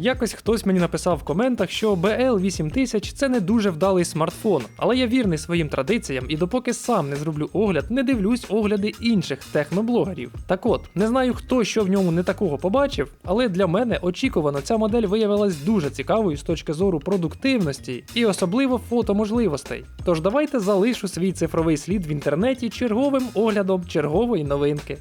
Якось хтось мені написав в коментах, що BL8000 це не дуже вдалий смартфон, але я вірний своїм традиціям і допоки сам не зроблю огляд, не дивлюсь огляди інших техноблогерів. Так от, не знаю хто що в ньому не такого побачив, але для мене очікувано ця модель виявилась дуже цікавою з точки зору продуктивності і особливо фотоможливостей. Тож давайте залишу свій цифровий слід в інтернеті черговим оглядом чергової новинки.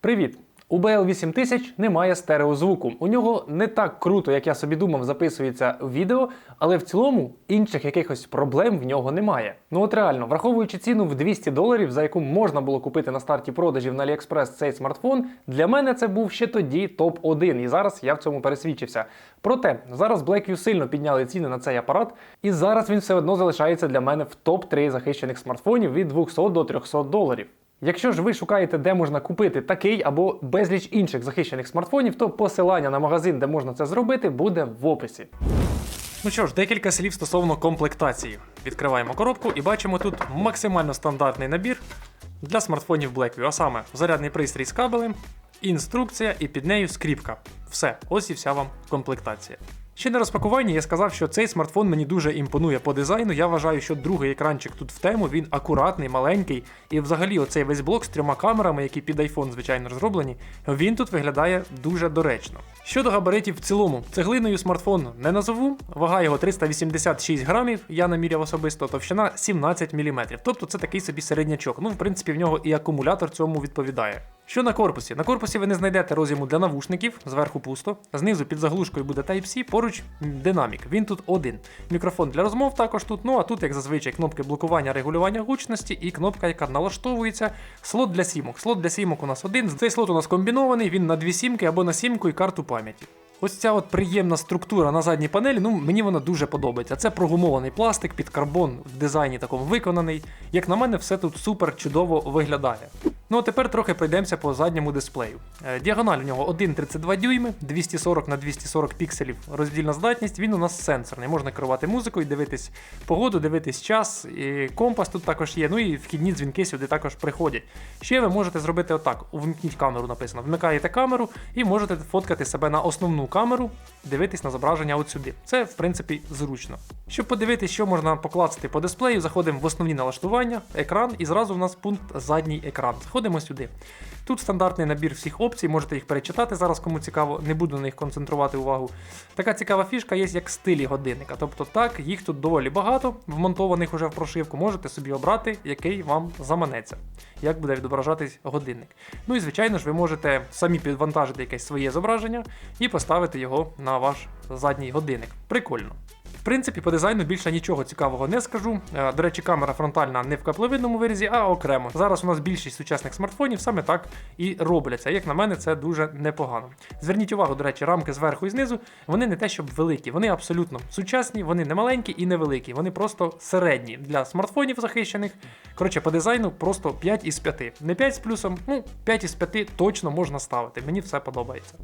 Привіт! У BL8000 немає стереозвуку. У нього не так круто, як я собі думав, записується відео, але в цілому інших якихось проблем в нього немає. Ну от реально, враховуючи ціну в 200 доларів, за яку можна було купити на старті продажів на AliExpress цей смартфон, для мене це був ще тоді топ-1, і зараз я в цьому пересвідчився. Проте зараз Blackview сильно підняли ціни на цей апарат, і зараз він все одно залишається для мене в топ-3 захищених смартфонів від 200 до 300 доларів. Якщо ж ви шукаєте, де можна купити такий або безліч інших захищених смартфонів, то посилання на магазин, де можна це зробити, буде в описі. Ну що ж, декілька слів стосовно комплектації. Відкриваємо коробку і бачимо тут максимально стандартний набір для смартфонів Blackview, а саме зарядний пристрій з кабелем, інструкція і під нею скріпка. Все, ось і вся вам комплектація. Ще на розпакуванні я сказав, що цей смартфон мені дуже імпонує по дизайну. Я вважаю, що другий екранчик тут в тему, він акуратний, маленький. І взагалі оцей весь блок з трьома камерами, які під iPhone, звичайно, розроблені, він тут виглядає дуже доречно. Щодо габаритів в цілому, цеглиною смартфон не назову, вага його 386 грамів, я наміряв особисто, товщина 17 мм. Тобто це такий собі середнячок. Ну, в принципі, в нього і акумулятор цьому відповідає. Що на корпусі? На корпусі ви не знайдете роз'єму для навушників, зверху пусто. Знизу під заглушкою буде Type-C, поруч динамік. Він тут один. Мікрофон для розмов також тут. Ну а тут, як зазвичай, кнопки блокування регулювання гучності і кнопка, яка налаштовується. Слот для сімок. Слот для сімок у нас один. Цей слот у нас комбінований, він на дві сімки або на сімку і карту пам'яті. Ось ця от приємна структура на задній панелі, ну мені вона дуже подобається. Це прогумований пластик під карбон в дизайні такому виконаний. Як на мене, все тут супер чудово виглядає. Ну а тепер трохи пройдемося по задньому дисплею. Е, Діагональ у нього 1,32 дюйми, 240 на 240 пікселів роздільна здатність. Він у нас сенсорний. Можна керувати музикою, дивитись погоду, дивитись час. І компас тут також є. Ну і вхідні дзвінки сюди також приходять. Ще ви можете зробити отак: увімкніть камеру, написано. Вмикаєте камеру і можете фоткати себе на основну камеру, дивитись на зображення от сюди. Це, в принципі, зручно. Щоб подивитись, що можна покласти по дисплею, заходимо в основні налаштування, екран, і зразу у нас пункт задній екран. Заходимо сюди. Тут стандартний набір всіх опцій, можете їх перечитати зараз, кому цікаво, не буду на них концентрувати увагу. Така цікава фішка є як стилі годинника. Тобто так, їх тут доволі багато, вмонтованих уже в прошивку, можете собі обрати, який вам заманеться, як буде відображатись годинник. Ну і звичайно ж, ви можете самі підвантажити якесь своє зображення і поставити його на ваш задній годинник. Прикольно. Принципі, по дизайну більше нічого цікавого не скажу. Е, До речі, камера фронтальна не в капловидному вирізі, а окремо. Зараз у нас більшість сучасних смартфонів саме так і робляться. Як на мене, це дуже непогано. Зверніть увагу, до речі, рамки зверху і знизу, вони не те, щоб великі, вони абсолютно сучасні, вони не маленькі і не великі, вони просто середні для смартфонів захищених. Коротше, по дизайну просто 5 із 5. Не 5 з плюсом, ну 5 із 5 точно можна ставити. Мені все подобається.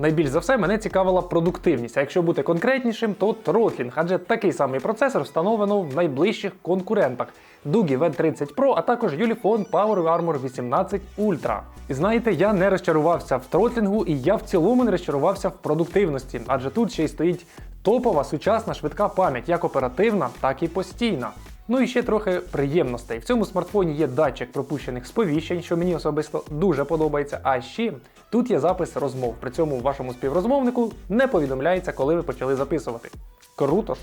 Найбільш за все мене цікавила продуктивність. А якщо бути конкретнішим, то тротлінг, адже такий самий процесор встановлено в найближчих конкурентах Doogie V30 Pro, а також Ulefone Power Armor 18 Ultra. І знаєте, я не розчарувався в тротлінгу, і я в цілому не розчарувався в продуктивності, адже тут ще й стоїть топова сучасна швидка пам'ять, як оперативна, так і постійна. Ну і ще трохи приємностей. В цьому смартфоні є датчик пропущених сповіщень, що мені особисто дуже подобається. А ще тут є запис розмов. При цьому вашому співрозмовнику не повідомляється, коли ви почали записувати. Круто ж!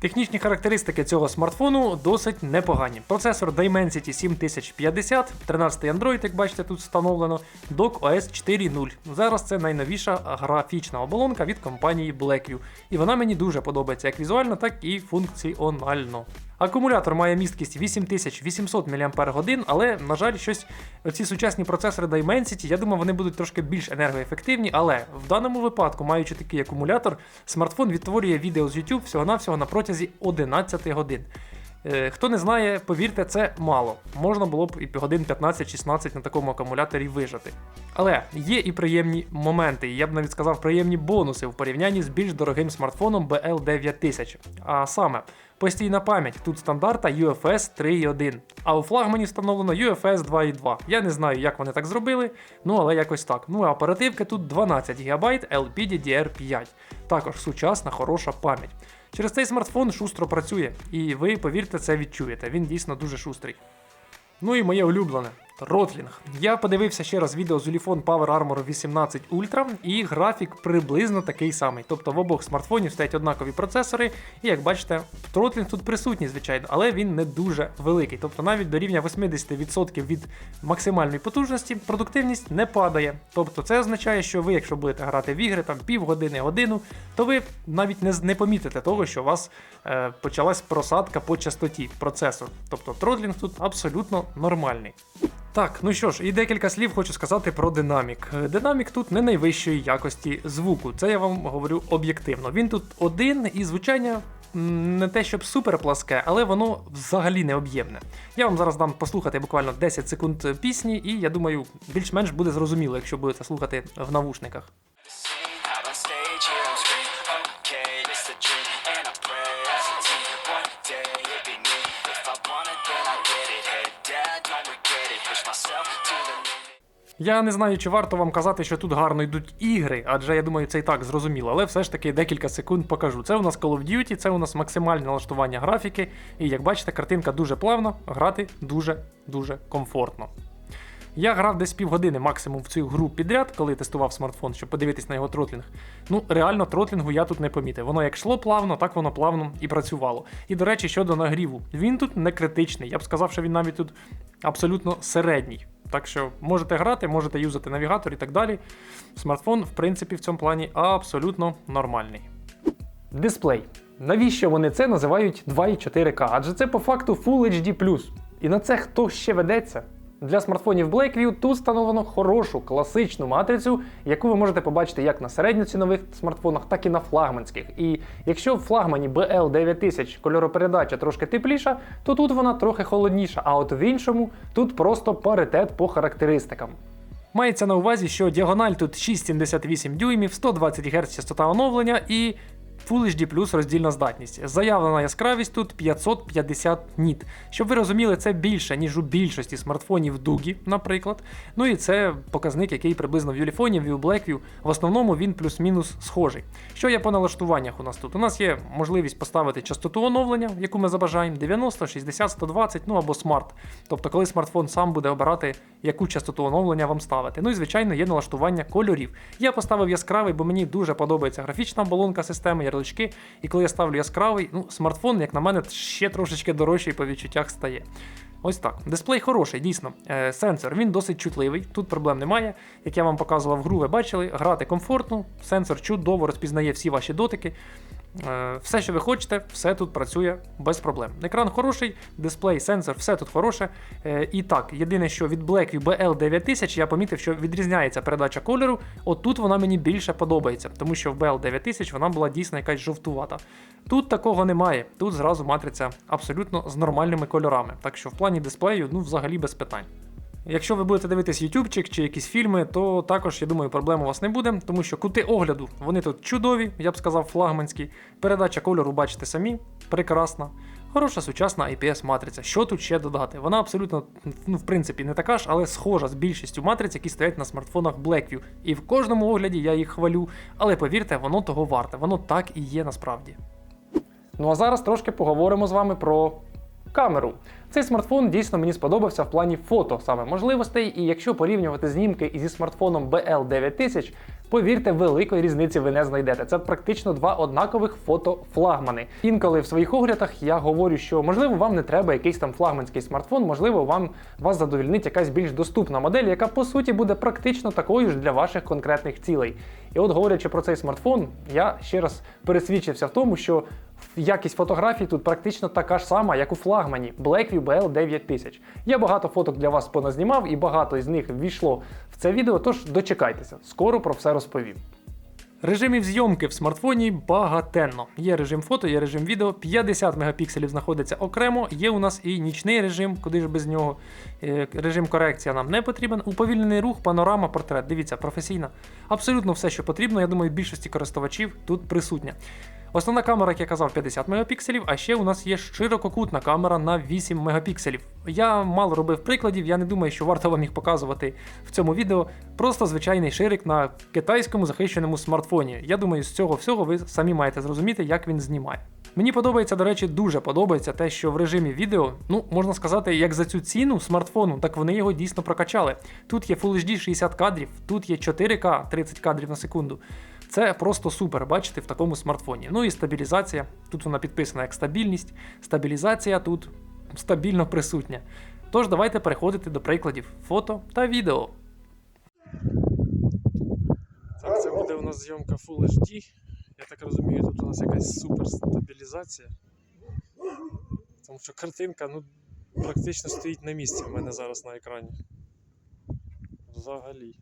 Технічні характеристики цього смартфону досить непогані. Процесор Dimensity 7050, 13 Android, як бачите, тут встановлено, Dock OS 4.0. Зараз це найновіша графічна оболонка від компанії Blackview. І вона мені дуже подобається як візуально, так і функціонально. Акумулятор має місткість 8800 мАч, але, на жаль, щось ці сучасні процесори Dimensity, я думаю, вони будуть трошки більш енергоефективні, але в даному випадку, маючи такий акумулятор, смартфон відтворює відео з YouTube всього-навсього на протязі 11 годин. Е, Хто не знає, повірте, це мало. Можна було б і годин 15-16 на такому акумуляторі вижити. Але є і приємні моменти, і я б навіть сказав приємні бонуси в порівнянні з більш дорогим смартфоном BL9000. А саме, постійна пам'ять тут стандарта UFS 3.1, а у флагмані встановлено UFS 2.2. Я не знаю, як вони так зробили, ну але якось так. Ну а оперативки тут 12 ГБ LPDDR5. Також сучасна хороша пам'ять. Через цей смартфон шустро працює, і ви, повірте, це відчуєте. Він дійсно дуже шустрий. Ну і моє улюблене. Ротлінг. Я подивився ще раз відео з Ulefone Power Armor 18 Ultra, і графік приблизно такий самий. Тобто в обох смартфонів стоять однакові процесори, і як бачите, тротлінг тут присутній, звичайно, але він не дуже великий. Тобто навіть до рівня 80% від максимальної потужності продуктивність не падає. Тобто це означає, що ви, якщо будете грати в ігри там півгодини, годину, то ви навіть не, не помітите того, що у вас е, почалась просадка по частоті процесору. Тобто тротлінг тут абсолютно нормальний. Так, ну що ж, і декілька слів хочу сказати про динамік. Е, Динамік тут не найвищої якості звуку. Це я вам говорю об'єктивно. Він тут один і звучання. Не те, щоб супер пласке, але воно взагалі не об'ємне. Я вам зараз дам послухати буквально 10 секунд пісні, і я думаю, більш-менш буде зрозуміло, якщо будете слухати в навушниках. Я не знаю, чи варто вам казати, що тут гарно йдуть ігри, адже я думаю, це і так зрозуміло, але все ж таки декілька секунд покажу. Це у нас Call of Duty, це у нас максимальне налаштування графіки, і як бачите, картинка дуже плавно, грати дуже-дуже комфортно. Я грав десь півгодини максимум в цю гру підряд, коли тестував смартфон, щоб подивитись на його тротлінг. Ну, реально, тротлінгу я тут не помітив. Воно як йшло плавно, так воно плавно і працювало. І до речі, щодо нагріву, він тут не критичний. Я б сказав, що він навіть тут абсолютно середній. Так що можете грати, можете юзати навігатор і так далі. Смартфон, в принципі, в цьому плані абсолютно нормальний. Дисплей. Навіщо вони це називають 2,4К? Адже це по факту Full HD+. І на це хто ще ведеться? Для смартфонів Blackview тут встановлено хорошу класичну матрицю, яку ви можете побачити як на середньоцінових смартфонах, так і на флагманських. І якщо в флагмані BL9000 кольоропередача трошки тепліша, то тут вона трохи холодніша, а от в іншому тут просто паритет по характеристикам. Мається на увазі, що діагональ тут 6,78 дюймів, 120 Гц частота оновлення і Full HD плюс роздільна здатність. Заявлена яскравість тут 550 ніт. Щоб ви розуміли, це більше, ніж у більшості смартфонів Дугі, наприклад. Ну і це показник, який приблизно в Юліфоні, в Blackview. В основному він плюс-мінус схожий. Що є по налаштуваннях у нас тут? У нас є можливість поставити частоту оновлення, яку ми забажаємо, 90, 60, 120, ну або смарт. Тобто, коли смартфон сам буде обирати, яку частоту оновлення вам ставити. Ну і звичайно є налаштування кольорів. Я поставив яскравий, бо мені дуже подобається графічна оболонка системи, ярлички. І коли я ставлю яскравий, ну смартфон, як на мене, ще трошечки дорожчий по відчуттях стає. Ось так. Дисплей хороший, дійсно. Е, сенсор він досить чутливий, тут проблем немає. Як я вам показував гру, ви бачили, грати комфортно, сенсор чудово розпізнає всі ваші дотики. Е, все, що ви хочете, все тут працює без проблем. Екран хороший, дисплей, сенсор, все тут хороше. Е, і так, єдине, що від Blackview BL9000 я помітив, що відрізняється передача кольору. От тут вона мені більше подобається, тому що в BL9000 вона була дійсно якась жовтувата. Тут такого немає. Тут зразу матриця абсолютно з нормальними кольорами. Так що в плані дисплею, ну взагалі без питань. Якщо ви будете дивитись ютубчик чи якісь фільми, то також, я думаю, проблем у вас не буде, тому що кути огляду вони тут чудові, я б сказав, флагманські. Передача кольору бачите самі, прекрасна. Хороша сучасна IPS-матриця. Що тут ще додати? Вона абсолютно, ну, в принципі, не така ж, але схожа з більшістю матриць, які стоять на смартфонах Blackview. І в кожному огляді я їх хвалю, але повірте, воно того варте, воно так і є насправді. Ну а зараз трошки поговоримо з вами про камеру. Цей смартфон дійсно мені сподобався в плані фото саме можливостей, і якщо порівнювати знімки зі смартфоном BL9000, повірте, великої різниці ви не знайдете. Це практично два однакових фотофлагмани. Інколи в своїх оглядах я говорю, що можливо вам не треба якийсь там флагманський смартфон, можливо, вам вас задовільнить якась більш доступна модель, яка по суті буде практично такою ж для ваших конкретних цілей. І от говорячи про цей смартфон, я ще раз пересвідчився в тому, що якість фотографій тут практично така ж сама, як у флагмані Blackview BL9000. Я багато фоток для вас поназнімав і багато із них ввійшло в це відео, тож дочекайтеся, скоро про все розповім. Режимів зйомки в смартфоні багатенно. Є режим фото, є режим відео, 50 мегапікселів знаходиться окремо. Є у нас і нічний режим, куди ж без нього. Е, Режим корекція нам не потрібен. Уповільнений рух, панорама, портрет. Дивіться, професійна. Абсолютно все, що потрібно. Я думаю, більшості користувачів тут присутня. Основна камера, як я казав, 50 мегапікселів, а ще у нас є ширококутна камера на 8 мегапікселів. Я мало робив прикладів, я не думаю, що варто вам їх показувати в цьому відео. Просто звичайний ширик на китайському захищеному смартфоні. Я думаю, з цього всього ви самі маєте зрозуміти, як він знімає. Мені подобається, до речі, дуже подобається те, що в режимі відео, ну можна сказати, як за цю ціну смартфону, так вони його дійсно прокачали. Тут є Full HD 60 кадрів, тут є 4К 30 кадрів на секунду. Це просто супер, бачите, в такому смартфоні. Ну і стабілізація. Тут вона підписана як стабільність. Стабілізація тут стабільно присутня. Тож давайте переходити до прикладів фото та відео. Так, це буде у нас зйомка Full HD. Я так розумію, тут у нас якась супер стабілізація. Тому що картинка ну, практично стоїть на місці в мене зараз на екрані. Взагалі.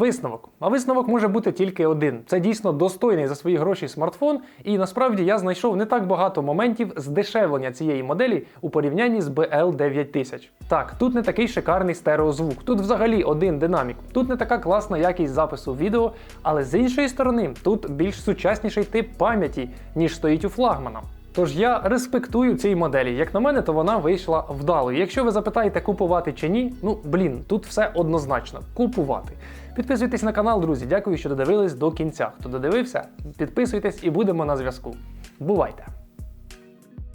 Висновок. А висновок може бути тільки один. Це дійсно достойний за свої гроші смартфон, і насправді я знайшов не так багато моментів здешевлення цієї моделі у порівнянні з BL 9000. Так, тут не такий шикарний стереозвук, тут взагалі один динамік, тут не така класна якість запису відео, але з іншої сторони, тут більш сучасніший тип пам'яті, ніж стоїть у флагмана. Тож я респектую цій моделі. Як на мене, то вона вийшла вдалою. Якщо ви запитаєте, купувати чи ні, ну блін, тут все однозначно. Купувати. Підписуйтесь на канал, друзі. Дякую, що додивились до кінця. Хто додивився, підписуйтесь і будемо на зв'язку. Бувайте!